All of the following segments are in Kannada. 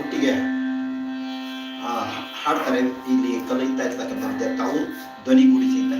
ಒಟ್ಟಿಗೆ ಹಾಡ್ತಾರೆ. ಇಲ್ಲಿ ಕಲಿತಾ ಇರ್ತಕ್ಕಂಥ ತಾವು ಧ್ವನಿಗೂಡಿಸಿ ಅಂತ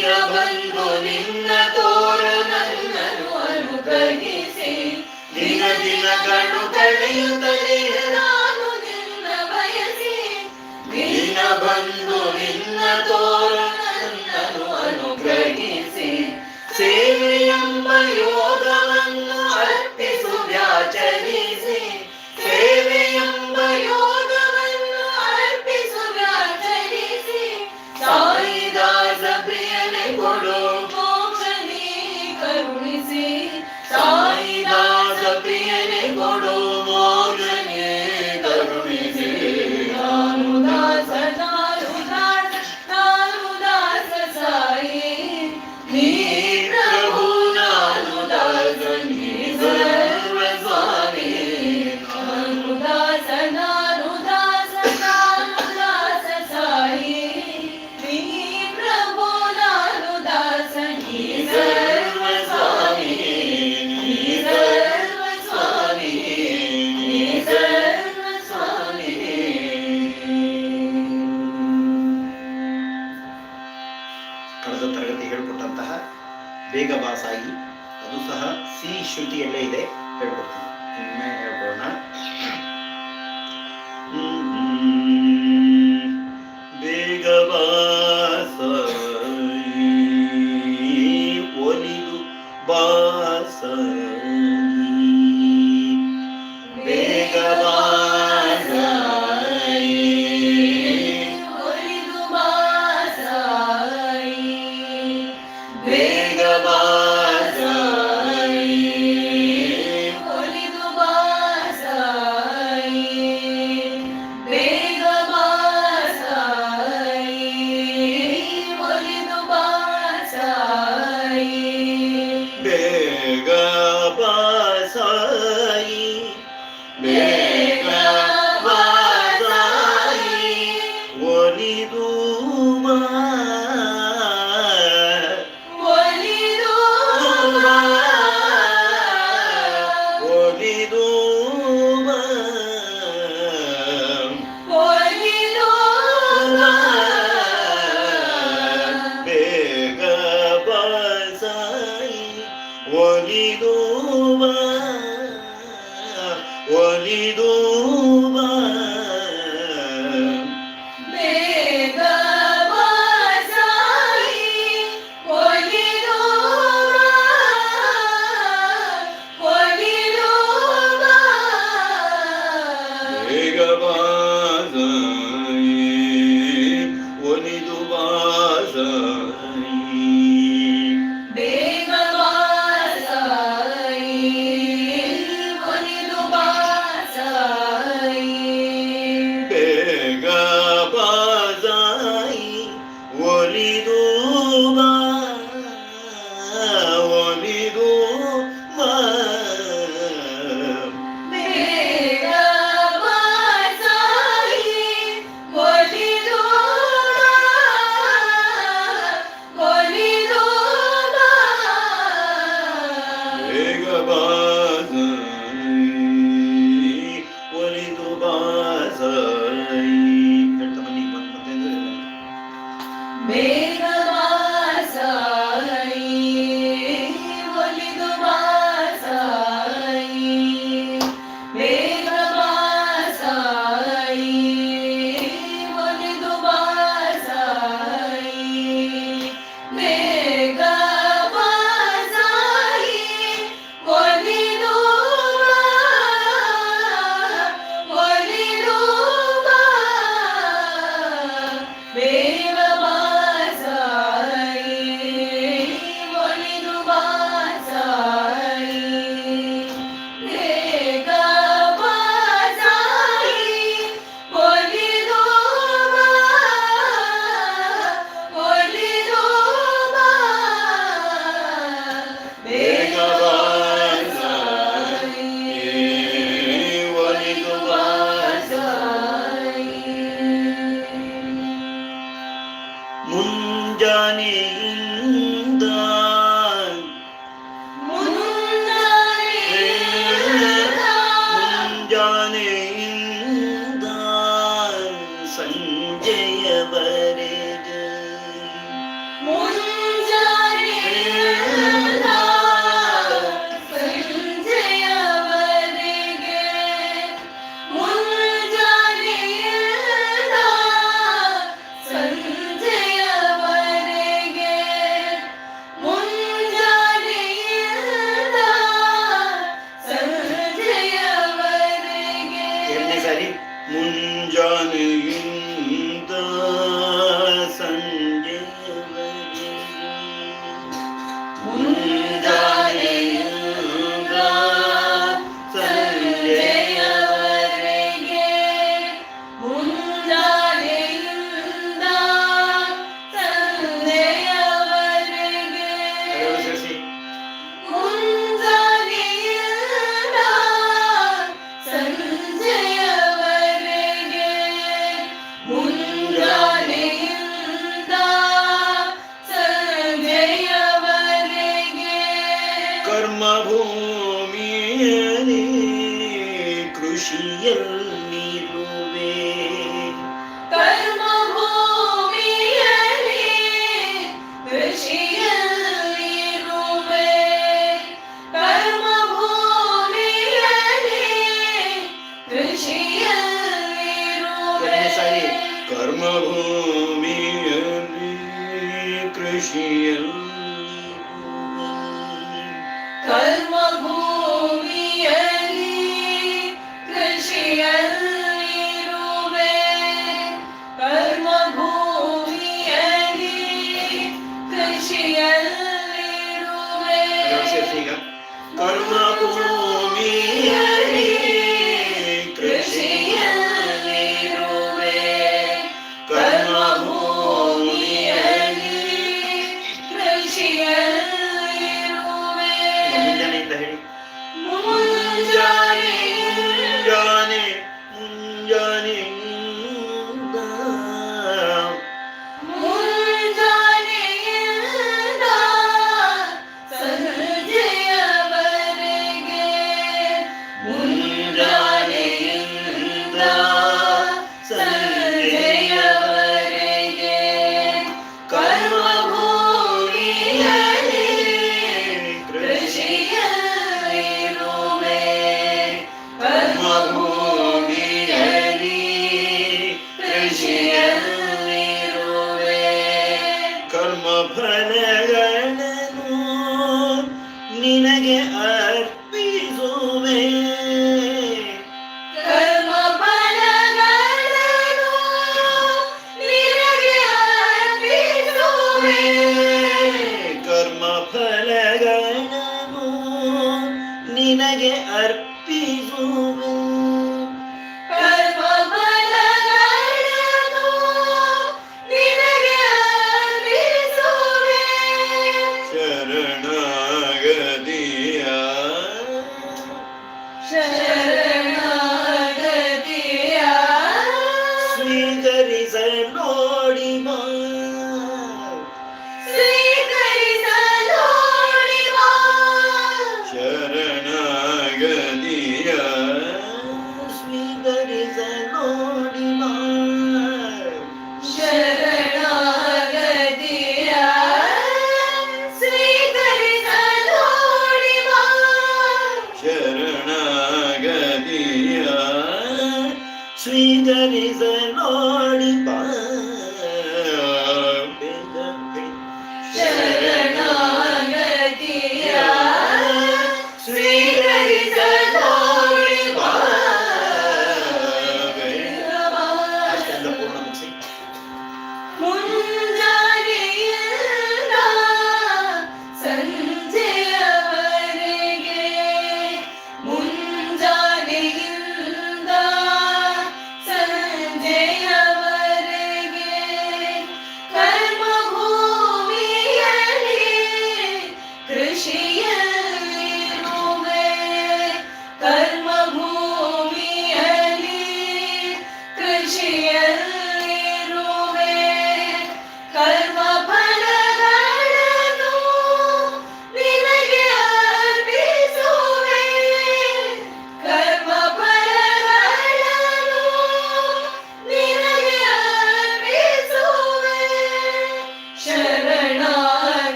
ಿಯ ಬಂದು ನಿನ್ನ ತೋರು ನನ್ನನ್ನು ಅನುಗ್ರಹಿಸಿ. ದಿನ ದಿನ ಕಣ್ಣು ನಾನು ನಿನ್ನ ಬಯಸಿ. ನಿನ್ನ ಬಂದು ನಿನ್ನ ತೋರು ನನ್ನನ್ನು ಅನುಗ್ರಹಿಸಿ ಎಂಬ ಯೋಗವ কলমভূ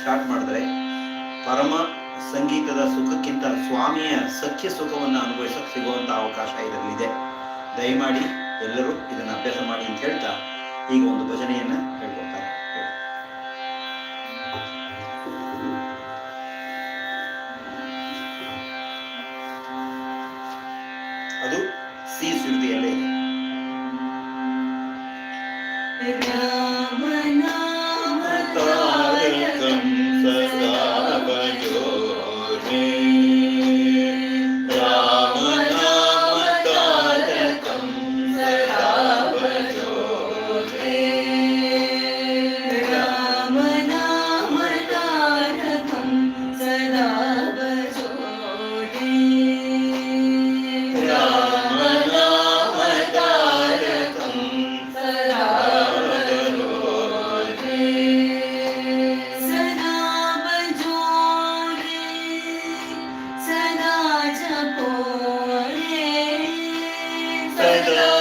ಸ್ಟಾರ್ಟ್ ಮಾಡಿದ್ರೆ ಪರಮ ಸಂಗೀತದ ಸುಖಕ್ಕಿಂತ ಸ್ವಾಮಿಯ ಸಖ್ಯ ಸುಖವನ್ನು ಅನುಭವಿಸಕ್ ಸಿಗುವಂಥ ಅವಕಾಶ ಇದರಲ್ಲಿದೆ. ದಯಮಾಡಿ ಎಲ್ಲರೂ ಇದನ್ನ ಅಭ್ಯಾಸ ಮಾಡಿ ಅಂತ ಹೇಳ್ತಾ ಈಗ ಒಂದು ಭಜನೆಯನ್ನ ಹೇಳ್ಕೊಡ್ತಾರೆ. ಅದು ಸಿ ಸುರುದಿಯಲ್ಲೇ ಇದೆ. the